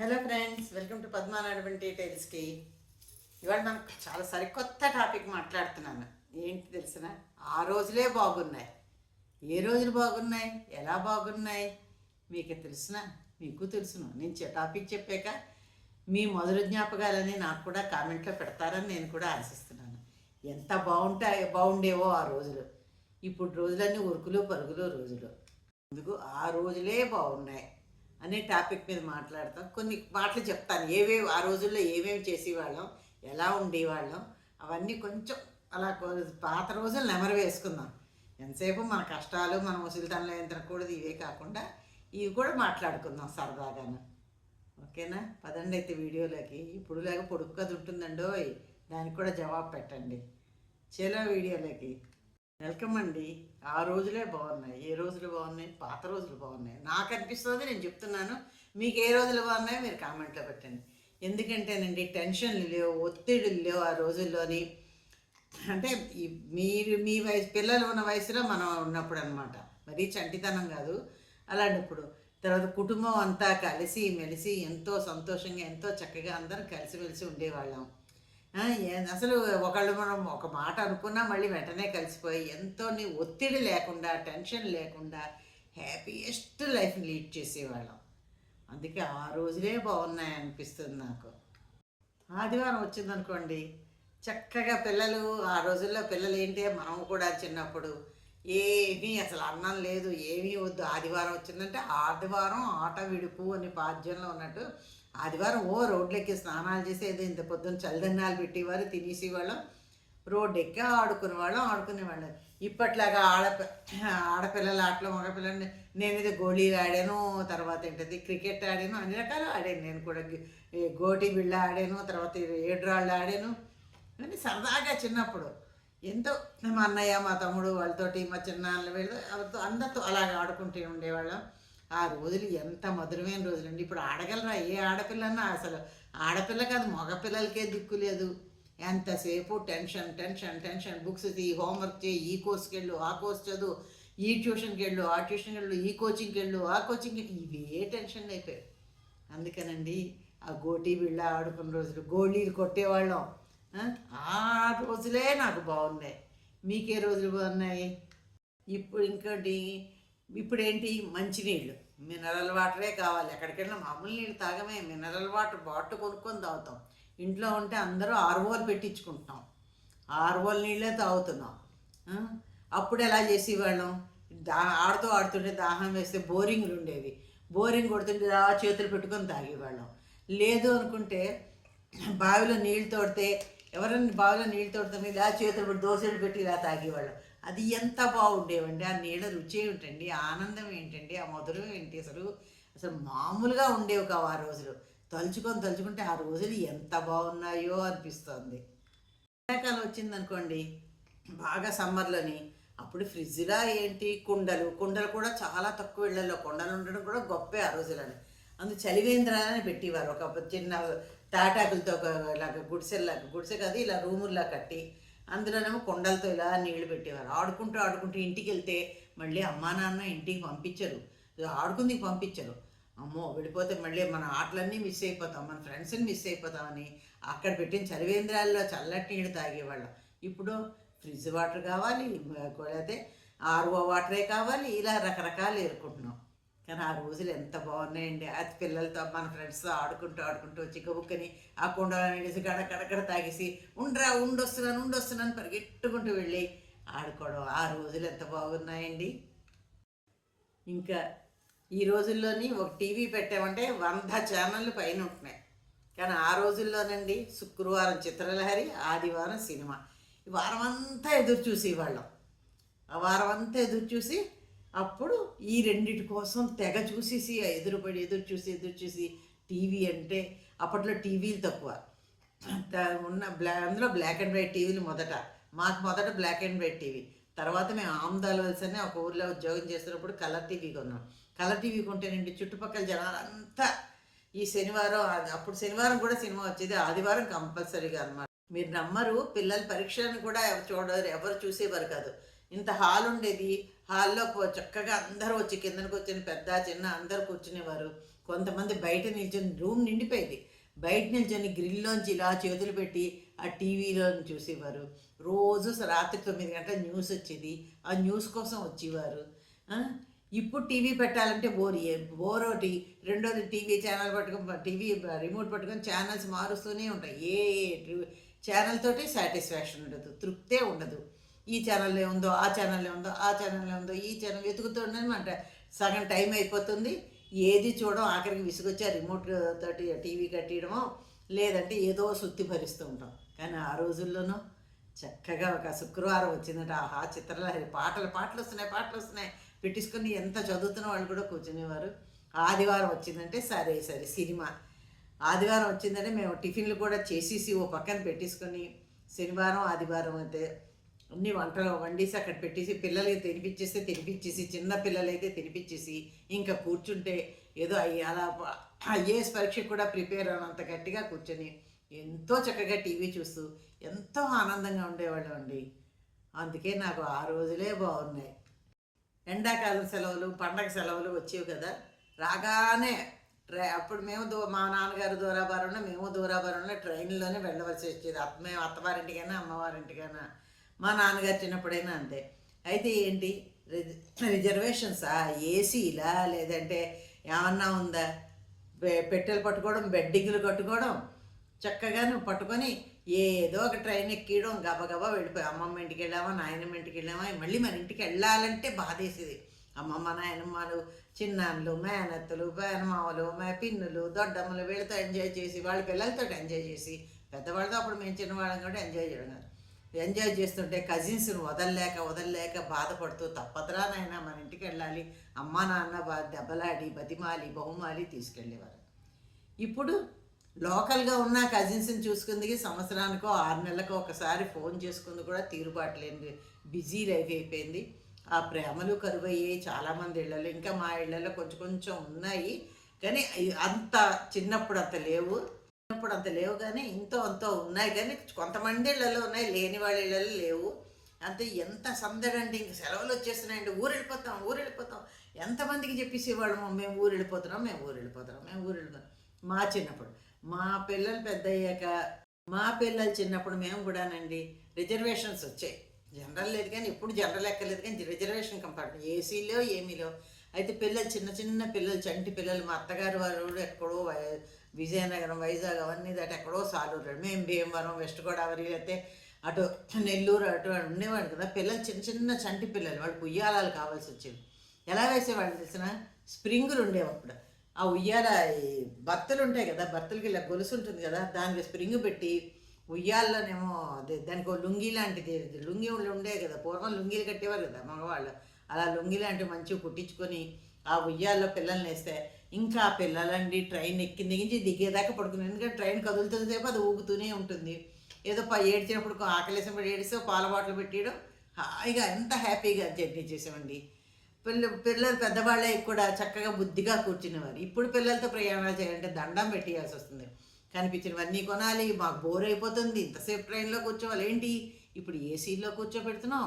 Hello friends welcome to పద్మానాడవంటి టైల్స్కి ఇవాళ మనం చాలా సరికొత్త టాపిక్ మాట్లాడుతున్నాను. ఏంటి తెలిసిన ఆ రోజులే బాగున్నాయి. ఏ రోజులు బాగున్నాయి? ఎలా బాగున్నాయి? మీకు తెలిసిన? మీకు తెలుసును. నేను టాపిక్ చెప్పాక మీ మొదలు జ్ఞాపకాలని నాకు కూడా కామెంట్లో పెడతారని నేను కూడా ఆశిస్తున్నాను. ఎంత బాగుంటాయి బాగుండేవో ఆ రోజులు. ఇప్పుడు రోజులన్నీ ఉరుకులు పరుగులు రోజులు. అందుకు ఆ రోజులే బాగున్నాయి. అనే టాపిక్ మీద మాట్లాడతాం. కొన్ని మాటలు చెప్తాను. ఏవేవి ఆ రోజుల్లో ఏమేమి చేసేవాళ్ళం ఎలా ఉండేవాళ్ళం అవన్నీ కొంచెం అలా పాత రోజులు నెమరు వేసుకుందాం. ఎంతసేపు మన కష్టాలు మన ముసలితనంలో ఏం తినకూడదు ఇవే కాకుండా ఇవి కూడా మాట్లాడుకుందాం సరదాగాను. ఓకేనా? పదండి అయితే వీడియోలోకి. ఇప్పుడు లేక పొడుక్కది కథ ఉంటుందండో దానికి కూడా జవాబు పెట్టండి. చలో వీడియోలోకి. వెల్కమ్ అండి. ఆ రోజులే బాగున్నాయి. ఏ రోజులు బాగున్నాయి? పాత రోజులు బాగున్నాయి. నాకు అనిపిస్తుంది నేను చెప్తున్నాను మీకు ఏ రోజులు బాగున్నాయో మీరు కామెంట్లో పెట్టండి. ఎందుకంటేనండి టెన్షన్లు లేవు ఒత్తిడులు లేవు ఆ రోజుల్లోని. అంటే మీరు మీ వయసు పిల్లలు ఉన్న వయసులో మనం ఉన్నప్పుడు అనమాట మరీ చంటితనం కాదు. అలాంటప్పుడు తర్వాత కుటుంబం అంతా కలిసి మెలిసి ఎంతో సంతోషంగా ఎంతో చక్కగా అందరం కలిసిమెలిసి ఉండేవాళ్ళం. అసలు ఒకళ్ళు మనం ఒక మాట అనుకున్నా మళ్ళీ వెంటనే కలిసిపోయి ఎంతో ఒత్తిడి లేకుండా టెన్షన్ లేకుండా హ్యాపీయెస్ట్ లైఫ్ని లీడ్ చేసేవాళ్ళం. అందుకే ఆ రోజులే బాగున్నాయి అనిపిస్తుంది నాకు. ఆదివారం వచ్చిందనుకోండి చక్కగా పిల్లలు ఆ రోజుల్లో పిల్లలు ఏంటి మనం కూడా చిన్నప్పుడు ఏమీ అసలు అన్నం లేదు ఏమీ వద్దు ఆదివారం వచ్చిందంటే ఆదివారం ఆట విడుపు అని పాద్యంలో ఉన్నట్టు ఆదివారం ఓ రోడ్లెక్కి స్నానాలు చేసి ఏదో ఇంత పొద్దున్న చల్లదన్నాలు పెట్టేవారు తినేసేవాళ్ళం. రోడ్డు ఎక్కి ఆడుకునేవాళ్ళం ఆడుకునేవాళ్ళం ఇప్పట్లాగా ఆడప ఆడపిల్లల ఆటలు మగపిల్లలు నేను ఇది గోళీలు ఆడాను తర్వాత ఏంటది క్రికెట్ ఆడాను అన్ని రకాలు ఆడాను. నేను కూడా గోటి బిళ్ళ ఆడాను తర్వాత ఏడ్రాళ్ళు ఆడాను. అని సరదాగా చిన్నప్పుడు. ఎంతో మా అన్నయ్య మా తమ్ముడు వాళ్ళతోటి మా చిన్నాన్నలు వీళ్ళు అందరితో అలాగ ఆడుకుంటూ ఉండేవాళ్ళం. ఆ రోజులు ఎంత మధురమైన రోజులండి. ఇప్పుడు ఆడగలరా? ఏ ఆడపిల్లన్నా అసలు ఆడపిల్ల కాదు మగపిల్లలకే దిక్కు లేదు. ఎంతసేపు టెన్షన్ టెన్షన్ టెన్షన్. బుక్స్ తీ హోంవర్క్ చేయి ఈ కోర్స్కి వెళ్ళు ఆ కోర్స్ చదువు ఈ ట్యూషన్కి వెళ్ళు ఆ ట్యూషన్కి వెళ్ళు ఈ కోచింగ్కి వెళ్ళు ఆ కోచింగ్కి ఇవే టెన్షన్ అయిపోయాయి. అందుకనండి ఆ గోటీ బిళ్ళ ఆడుకున్న రోజులు గోళీలు కొట్టేవాళ్ళం. ఆ? రోజులే నాకు బాగున్నాయి. మీకే రోజులు బాగున్నాయి? ఇప్పుడు ఇంకోటి ఇప్పుడేంటి? మంచినీళ్ళు. మినరల్ వాటరే కావాలి. ఎక్కడికెళ్ళినా మామూలు నీళ్ళు తాగమే. మినరల్ వాటర్ బాటిల్ కొనుక్కొని తాగుతాం. ఇంట్లో ఉంటే అందరూ ఆర్వోలు పెట్టించుకుంటున్నాం. ఆర్వోల్ నీళ్ళే తాగుతున్నాం. అప్పుడు ఎలా చేసేవాళ్ళం? దా ఆడుతూ ఆడుతుంటే దాహం వేస్తే బోరింగ్లు ఉండేవి. బోరింగ్ కొడుతుంటే ఆ చేతులు పెట్టుకొని తాగేవాళ్ళం. లేదు అనుకుంటే బావిలో నీళ్ళు తోడితే ఎవరైనా బావిలో నీళ్ళు తోడుతుంది ఇలా చేతులు పెట్టి దోశలు పెట్టి ఇలా తాగేవాళ్ళం. అది ఎంత బాగుండేవండి. ఆ నీళ్ళ రుచి ఏమిటండి? ఆనందం ఏంటండి? ఆ మధురం ఏంటి? అసలు అసలు మామూలుగా ఉండేవి కావు ఆ రోజులు. తలుచుకొని తలుచుకుంటే ఆ రోజులు ఎంత బాగున్నాయో అనిపిస్తుంది. ఎండాకాలం వచ్చిందనుకోండి బాగా సమ్మర్లోని అప్పుడు ఫ్రిడ్జ్లా ఏంటి? కుండలు. కుండలు కూడా చాలా తక్కువ ఇళ్ళలో కుండలు ఉండడం కూడా గొప్పే ఆ రోజులని అందు చలివేంద్రాలని పెట్టేవారు. ఒక చిన్న తాటాకులతో ఒక ఇలాగ గుడిసెల్లాగా గుడిసె కాదు ఇలా రూముల్లా కట్టి అందులోనేమో కొండలతో ఇలా నీళ్ళు పెట్టేవారు. ఆడుకుంటూ ఆడుకుంటూ ఇంటికి వెళ్తే మళ్ళీ అమ్మా నాన్న ఇంటికి పంపించరు. ఆడుకుందికి పంపించరు. అమ్మో వెళ్ళిపోతే మళ్ళీ మన ఆటలన్నీ మిస్ అయిపోతాం మన ఫ్రెండ్స్ని మిస్ అయిపోతామని అక్కడ పెట్టిన చలివేంద్రాల్లో చల్లటి నీళ్ళు తాగేవాళ్ళం. ఇప్పుడు ఫ్రిడ్జ్ వాటర్ కావాలి లేకపోతే ఆర్ఓ వాటరే కావాలి ఇలా రకరకాలు ఎదుర్కొంటున్నాం కానీ ఆ రోజులు ఎంత బాగున్నాయండి. అది పిల్లలతో మన ఫ్రెండ్స్తో ఆడుకుంటూ ఆడుకుంటూ వచ్చి గబుక్కని ఆ కుండలో గడ గడగడగడ తాగేసి ఉండరా ఉండొస్తున్నాను ఉండొస్తున్నాను పరిగెట్టుకుంటూ వెళ్ళి ఆడుకోవడం. ఆ రోజులు ఎంత బాగున్నాయండి. ఇంకా ఈ రోజుల్లోని ఒక టీవీ పెట్టామంటే వంద ఛానళ్ళు పైన ఉంటున్నాయి. కానీ ఆ రోజుల్లోనండి శుక్రవారం చిత్రలహరి ఆదివారం సినిమా. ఈ వారం అంతా ఎదురు చూసేవాళ్ళం. ఆ వారం అంతా ఎదురు చూసి అప్పుడు ఈ రెండిటి కోసం తెగ చూసేసి ఎదురుపడి ఎదురు చూసి ఎదురు చూసి టీవీ అంటే అప్పట్లో టీవీలు తక్కువ. ఉన్న బ్లా అందులో బ్లాక్ అండ్ వైట్ టీవీలు మొదట. మాకు మొదట బ్లాక్ అండ్ వైట్ టీవీ. తర్వాత మేము ఆమ్దాల వలసనే ఒక ఊర్లో ఉద్యోగం చేస్తున్నప్పుడు కలర్ టీవీ కొన్నాం. కలర్ టీవీ కొంటేనండి చుట్టుపక్కల జనాలంతా ఈ శనివారం అప్పుడు శనివారం కూడా సినిమా వచ్చేది. ఆదివారం కంపల్సరీగా అనమాట మీరు నమ్మరు పిల్లల పరీక్షలను కూడా ఎవరు చూడరు ఎవరు చూసేవారు కాదు. ఇంత హాల్ ఉండేది. హాల్లో చక్కగా అందరూ వచ్చి కిందకు వచ్చిన పెద్ద చిన్న అందరూ కూర్చునేవారు. కొంతమంది బయట నిల్చొని రూమ్ నిండిపోయేది. బయట నిల్చొని గ్రిల్లోంచి ఇలా చేతులు పెట్టి ఆ టీవీలో చూసేవారు. రోజు రాత్రి తొమ్మిది గంటల న్యూస్ వచ్చేది. ఆ న్యూస్ కోసం వచ్చేవారు. ఇప్పుడు టీవీ పెట్టాలంటే బోర్ బోర్ ఒకటి రెండోది టీవీ ఛానల్ పట్టుకొని టీవీ రిమోట్ పట్టుకొని ఛానల్స్ మారుస్తూనే ఉంటాయి. ఏ ఛానల్ తోటి సాటిస్ఫాక్షన్ ఉండదు. తృప్తే ఉండదు. ఈ ఛానల్లో ఉందో ఆ ఛానల్లో ఉందో ఆ ఛానల్లో ఉందో ఈ ఛానల్ వెతుకుతుండనమాట సగం టైం అయిపోతుంది. ఏది చూడడం ఆఖరికి విసుగొచ్చా రిమోట్ తోటి టీవీ కట్టేయడమో లేదంటే ఏదో సుత్తి భరిస్తూ ఉంటాం. కానీ ఆ రోజుల్లోనూ చక్కగా ఒక శుక్రవారం వచ్చిందంటే. ఆహా చిత్రలహరి పాటలు పాటలు వస్తున్నాయి పాటలు వస్తున్నాయి. పెట్టించుకొని ఎంత చదువుతున్న వాళ్ళు కూడా కూర్చునేవారు. ఆదివారం వచ్చిందంటే సరే సరే సినిమా. ఆదివారం వచ్చిందంటే మేము టిఫిన్లు కూడా చేసేసి ఓ పక్కన పెట్టేసుకొని శనివారం ఆదివారం అయితే అన్ని వంటలు వండేసి అక్కడ పెట్టేసి పిల్లలకి తినిపించేస్తే తినిపించేసి చిన్న పిల్లలైతే తినిపించేసి ఇంకా కూర్చుంటే ఏదో అయ్యి అలా ఐఏఎస్ పరీక్ష కూడా ప్రిపేర్ అవ్వనంత గట్టిగా కూర్చొని ఎంతో చక్కగా టీవీ చూస్తూ ఎంతో ఆనందంగా ఉండేవాళ్ళం అండి. అందుకే నాకు ఆ రోజులే బాగున్నాయి. ఎండాకాలం సెలవులు పండగ సెలవులు వచ్చేవి కదా. రాగానే ట్రై అప్పుడు మేము దూ మా నాన్నగారు దూరాభారంలో మేము దూరాభారంలో ట్రైన్లోనే వెళ్ళవలసి వచ్చేది. అత్త మేము అత్తవారింటికైనా అమ్మవారింటికైనా. మా నాన్నగారు చిన్నప్పుడైనా అంతే. అయితే ఏంటి? రిజ- రిజర్వేషన్సా ఏసీలా? లేదంటే ఏమన్నా ఉందా? పెట్టెలు పట్టుకోవడం బెడ్డింగ్లు కట్టుకోవడం చక్కగా నువ్వు పట్టుకొని ఏదో ఒక ట్రైన్ ఎక్కియడం గబగబా వెళ్ళిపోయి అమ్మమ్మ ఇంటికి వెళ్ళామా నాయనమ్మ ఇంటికి వెళ్ళామా మళ్ళీ మన ఇంటికి వెళ్ళాలంటే బాధేసేది. అమ్మమ్మ నాయనమ్మలు చిన్నాన్నలు మేనత్తలు మేనమామలు మే పిన్నులు దొడ్డమ్మలు వీళ్ళతో ఎంజాయ్ చేసి వాళ్ళ పిల్లలతో ఎంజాయ్ చేసి పెద్దవాళ్ళతో అప్పుడు మేము చిన్నవాళ్ళం కూడా ఎంజాయ్ చేయడం ఎంజాయ్ చేస్తుంటే కజిన్స్ను వదలలేక వదలలేక బాధపడుతూ తప్పదురా నాయన మన ఇంటికి వెళ్ళాలి. అమ్మా నాన్న దెబ్బలాడి బతిమాలి బహుమాలి తీసుకెళ్ళేవారు. ఇప్పుడు లోకల్గా ఉన్న కజిన్స్ని చూసుకుందికి సంవత్సరానికో ఆరు నెలలకో ఒకసారి ఫోన్ చేసుకుంది కూడా తీరుబాటు లేని బిజీ లైఫ్ అయిపోయింది. ఆ ప్రేమలు కరువయ్యాయి చాలామంది ఇళ్ళలో ఇంకా మా ఇళ్ళలో కొంచెం కొంచెం ఉన్నాయి. కానీ అంత చిన్నప్పుడు అంత లేవు. చిన్నప్పుడు అంత లేవు కానీ ఇంతో అంతో ఉన్నాయి కానీ కొంతమంది ఇళ్ళలో ఉన్నాయి లేని వాళ్ళ ఇళ్ళలో లేవు. అంతే ఎంత సందడండి ఇంక సెలవులు వచ్చేస్తున్నాయండి. ఊరు వెళ్ళిపోతాం ఊరు వెళ్ళిపోతాం ఎంతమందికి చెప్పేసేవాళ్ళము మేము ఊరు వెళ్ళిపోతున్నాం మేము ఊరు వెళ్ళిపోతున్నాం మేము ఊరు వెళ్ళిపోతాం మా చిన్నప్పుడు మా పిల్లలు పెద్ద అయ్యాక మా పిల్లలు చిన్నప్పుడు మేము కూడానండి రిజర్వేషన్స్ వచ్చాయి. జనరల్ లేదు కానీ ఎప్పుడు జనరల్ ఎక్కలేదు కానీ రిజర్వేషన్ కంపార్ట్మెంట్ ఏసీలో ఏమీలో. అయితే పిల్లలు చిన్న చిన్న పిల్లలు చంటి పిల్లలు మా అత్తగారు వారు ఎక్కడో విజయనగరం వైజాగ్ అవన్నీ దాటి ఎక్కడో సాలూరు. మేము భీమవరం వెస్ట్ గోదావరి అయితే అటు నెల్లూరు అటు ఉండేవాడు కదా. పిల్లలు చిన్న చిన్న చంటి పిల్లలు. వాళ్ళు ఉయ్యాలాలు కావాల్సి వచ్చేవి. ఎలా వేసేవాళ్ళు తెలిసిన స్ప్రింగులు ఉండేవి అప్పుడు. ఆ ఉయ్యాల బత్తలు ఉంటాయి కదా బత్తలకి ఇలా గొలుసు ఉంటుంది కదా దానికి స్ప్రింగ్ పెట్టి ఉయ్యాల్లోనేమో అదే దానికి లుంగి లాంటిది లుంగి ఉండే కదా పూర్వం లుంగీలు కట్టేవారు కదా మగవాళ్ళు. అలా లుంగి లాంటివి మంచిగా కుట్టించుకొని ఆ ఉయ్యాల్లో పిల్లల్ని వేస్తే ఇంకా పిల్లలండి ట్రైన్ ఎక్కి దిగించి దిగేదాకా పడుకుని ఎందుకంటే ట్రైన్ కదులుతుంది సేపు అది ఊగుతూనే ఉంటుంది. ఏదో ప ఏడ్చినప్పుడు ఆకలేసినప్పుడు ఏడిస్తే పాల బాటలు పెట్టేయడం హాయిగా ఎంత హ్యాపీగా జర్నీ చేసామండి. పిల్ల పిల్లలు పెద్దవాళ్ళే కూడా చక్కగా బుద్ధిగా కూర్చునేవారు. ఇప్పుడు పిల్లలతో ప్రయాణాలు చేయాలంటే దండం పెట్టేయాల్సి వస్తుంది. కనిపించినవన్నీ కొనాలి మాకు బోర్ అయిపోతుంది. ఇంతసేపు ట్రైన్లో కూర్చోవాలి. ఏంటి? ఇప్పుడు ఏసీలో కూర్చోబెడుతున్నాం.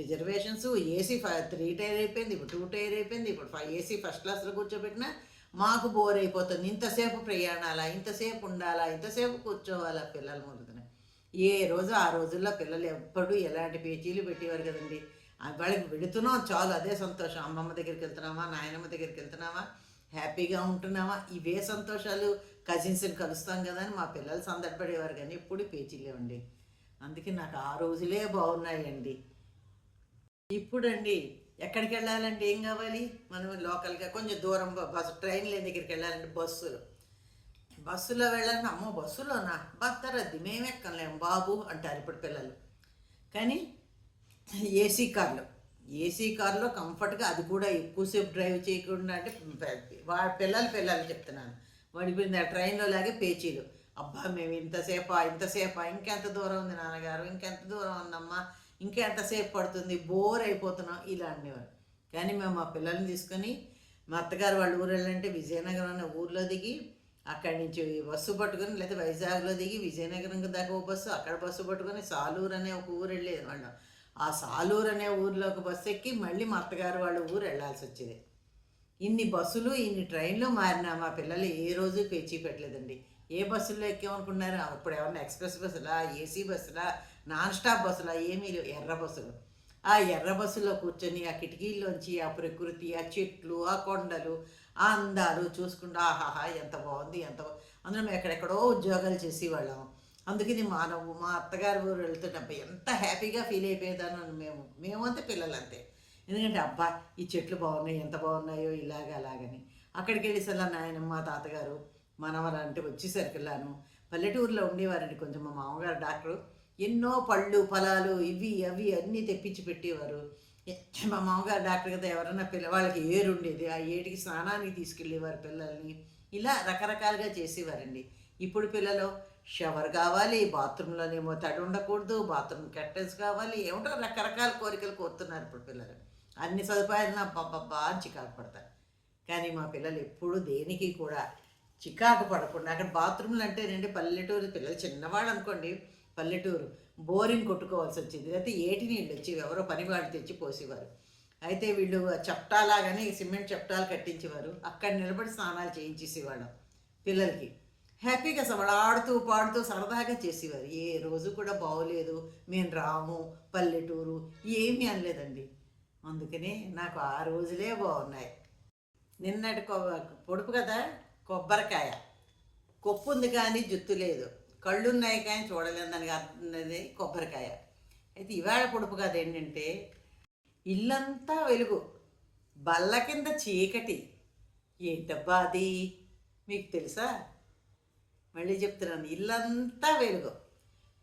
రిజర్వేషన్స్ ఏసీ త్రీ టైర్ అయిపోయింది ఇప్పుడు టూ టైర్ అయిపోయింది ఇప్పుడు ఫైవ్ ఏసీ ఫస్ట్ క్లాస్లో కూర్చోబెట్టినా మాకు బోర్ అయిపోతుంది. ఇంతసేపు ప్రయాణాలా? ఇంతసేపు ఉండాలా? ఇంతసేపు కూర్చోవాలా? పిల్లలు ముందుకునే ఏ రోజు ఆ రోజుల్లో పిల్లలు ఎప్పుడూ ఎలాంటి పేచీలు పెట్టేవారు కదండి? వాళ్ళకి వెళుతున్నాం చాలు. అదే సంతోషం. అమ్మమ్మ దగ్గరికి వెళ్తున్నామా నాయనమ్మ దగ్గరికి వెళ్తున్నామా హ్యాపీగా ఉంటున్నామా ఇవే సంతోషాలు. కజిన్స్ని కలుస్తాం కదా అని మా పిల్లలు సందడిపడేవారు కానీ ఎప్పుడు పేచీలేవండి అందుకే నాకు ఆ రోజులే బాగున్నాయండి. ఇప్పుడండి ఎక్కడికి వెళ్ళాలంటే ఏం కావాలి? మనం లోకల్గా కొంచెం దూరం బస్సు ట్రైన్ లేని దగ్గరికి వెళ్ళాలంటే బస్సులు. బస్సులో వెళ్ళాలంటే అమ్మో బస్సులోనా? బత్తరద్ది మేము ఎక్కలేము బాబు అంటారు ఇప్పుడు పిల్లలు. కానీ ఏసీ కార్లో. ఏసీ కార్లో కంఫర్ట్గా అది కూడా ఎక్కువసేపు డ్రైవ్ చేయకుండా అంటే వా పిల్లలు పిల్లలు చెప్తున్నాను. వాడిపోయింది ఆ ట్రైన్లో లాగే పేచీలు. అబ్బా మేము ఇంతసేపా ఇంతసేపా ఇంకెంత దూరం ఉంది నాన్నగారు ఇంకెంత దూరం ఉందమ్మా? ఇంకెంతసేపు పడుతుంది బోర్ అయిపోతున్నాం ఇలా అనేవారు కానీ మేము మా పిల్లల్ని తీసుకొని మా అత్తగారు వాళ్ళ ఊరు వెళ్ళాలంటే విజయనగరం అనే ఊర్లో దిగి అక్కడి నుంచి బస్సు పట్టుకొని లేదా వైజాగ్లో దిగి విజయనగరం దాకా ఓ బస్సు అక్కడ బస్సు పట్టుకొని సాలూరు అనే ఒక ఊరు వెళ్ళేది వాళ్ళం. ఆ సాలూరు అనే ఊర్లో ఒక బస్సు ఎక్కి మళ్ళీ మా అత్తగారు వాళ్ళ ఊరు వెళ్ళాల్సి వచ్చేది. ఇన్ని బస్సులు ఇన్ని ట్రైన్లు మారినా మా పిల్లలు ఏ రోజు పేచీ పెట్టలేదండి. ఏ బస్సుల్లో ఎక్కామనుకున్నారు? అప్పుడు ఏమన్నా ఎక్స్ప్రెస్ బస్సులా ఏసీ బస్సులా నాన్ స్టాప్ బస్సులు ఏమీ లేవు ఎర్ర బస్సులు. ఆ ఎర్ర బస్సులో కూర్చొని ఆ కిటికీల్లోంచి ఆ ప్రకృతి ఆ చెట్లు ఆ కొండలు ఆ అందాలు చూసుకుంటూ ఆహాహా ఎంత బాగుంది ఎంత అందులో మేము ఎక్కడెక్కడో ఉద్యోగాలు చేసేవాళ్ళం. అందుకని మా నవ్వు మా అత్తగారు ఊరు వెళ్తున్నప్పుడు ఎంత హ్యాపీగా ఫీల్ అయిపోయేదాను మేము. మేమంతే పిల్లలు అంతే ఎందుకంటే అబ్బా ఈ చెట్లు బాగున్నాయి ఎంత బాగున్నాయో ఇలాగ అలాగని. అక్కడికి వెళ్ళేసలా నాయనమ్మ తాతగారు మనవరంటే వచ్చేసరికి వచ్చేసరికిలాను. పల్లెటూరులో ఉండేవారండి కొంచెం మా మామగారు డాక్టరు. ఎన్నో పళ్ళు ఫలాలు ఇవి అవి అన్నీ తెప్పించి పెట్టేవారు. మా మామగారు డాక్టర్ కదా ఎవరైనా పిల్లవాళ్ళకి ఏరు ఉండేది ఆ ఏటికి స్నానానికి తీసుకెళ్ళేవారు పిల్లల్ని. ఇలా రకరకాలుగా చేసేవారండి. ఇప్పుడు పిల్లలు షవర్ కావాలి బాత్రూంలోనేమో తడి ఉండకూడదు బాత్రూమ్ కర్టెన్స్ కావాలి ఏమిటో రకరకాల కోరికలు కోరుతున్నారు ఇప్పుడు పిల్లలు. అన్ని సదుపాయాలు నా బాబా అని చికాకు పడతారు. కానీ మా పిల్లలు ఎప్పుడు దేనికి కూడా చికాకు పడకుండా అక్కడ బాత్రూమ్లు అంటేనండి పల్లెటూరు పిల్లలు చిన్నవాళ్ళు అనుకోండి పల్లెటూరు. బోరింగ్ కొట్టుకోవాల్సి వచ్చింది. లేకపోతే ఏటి నీళ్ళు వచ్చి ఎవరో పనివాడు తెచ్చి పోసేవారు. అయితే వీళ్ళు చప్టాలాగానే సిమెంట్ చెప్టాలు కట్టించేవారు. అక్కడ నిలబడి స్నానాలు చేయించేసేవాళ్ళం పిల్లలకి. హ్యాపీగా అసలు ఆడుతూ పాడుతూ సరదాగా చేసేవారు. ఏ రోజు కూడా బాగోలేదు మేము రాము పల్లెటూరు ఏమీ అనలేదండి. అందుకనే నాకు ఆ రోజులే బాగున్నాయి నిన్నటి పొడుపు కదా? కొబ్బరికాయ. కొప్పు ఉంది కానీ జుత్తు లేదు. కళ్ళున్నాయి కానీ చూడలేదు దానికి అర్థం కొబ్బరికాయ. అయితే ఇవాళ పొడుపు కథ ఏంటంటే ఇల్లంతా వెలుగు బల్ల కింద చీకటి. ఏంటబ్బా అది? మీకు తెలుసా? మళ్ళీ చెప్తున్నాను ఇల్లంతా వెలుగు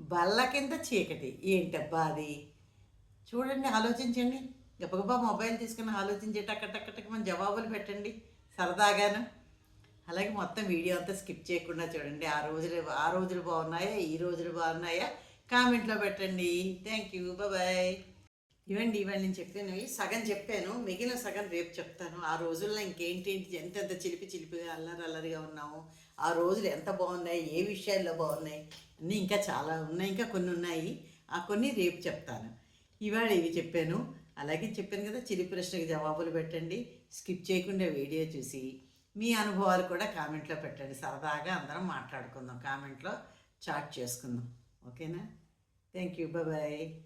బల్ల కింద చీకటి. ఏంటబ్బా అది? చూడండి ఆలోచించండి. గబగబా మొబైల్ తీసుకుని ఆలోచించేట టక్క మన జవాబులు పెట్టండి. సరదాగాను. అలాగే మొత్తం వీడియో అంతా స్కిప్ చేయకుండా చూడండి. ఆ రోజులు ఆ రోజులు బాగున్నాయా? ఈ రోజులు బాగున్నాయా? కామెంట్లో పెట్టండి. థ్యాంక్ యూ బాయ్ ఇవ్వండి ఇవ్వండి నేను చెప్పాను. సగం చెప్పాను. మిగిలిన సగం రేపు చెప్తాను. ఆ రోజుల్లో ఇంకేంటి? ఎంతెంత చిలిపి చిలిపిగా అల్లరి అల్లరిగా ఉన్నాము. ఆ రోజులు ఎంత బాగున్నాయి? ఏ విషయాల్లో బాగున్నాయి? అన్నీ ఇంకా చాలా ఉన్నాయి. ఇంకా కొన్ని ఉన్నాయి. ఆ కొన్ని రేపు చెప్తాను. ఇవాళ ఇవి చెప్పాను. అలాగే చెప్పాను కదా చిలిపి ప్రశ్నకి జవాబులు పెట్టండి. స్కిప్ చేయకుండా వీడియో చూసి మీ అనుభవాలు కూడా కామెంట్లో పెట్టండి. సరదాగా అందరం మాట్లాడుకుందాం. కామెంట్లో చాట్ చేసుకుందాం. ఓకేనా? Thank you bye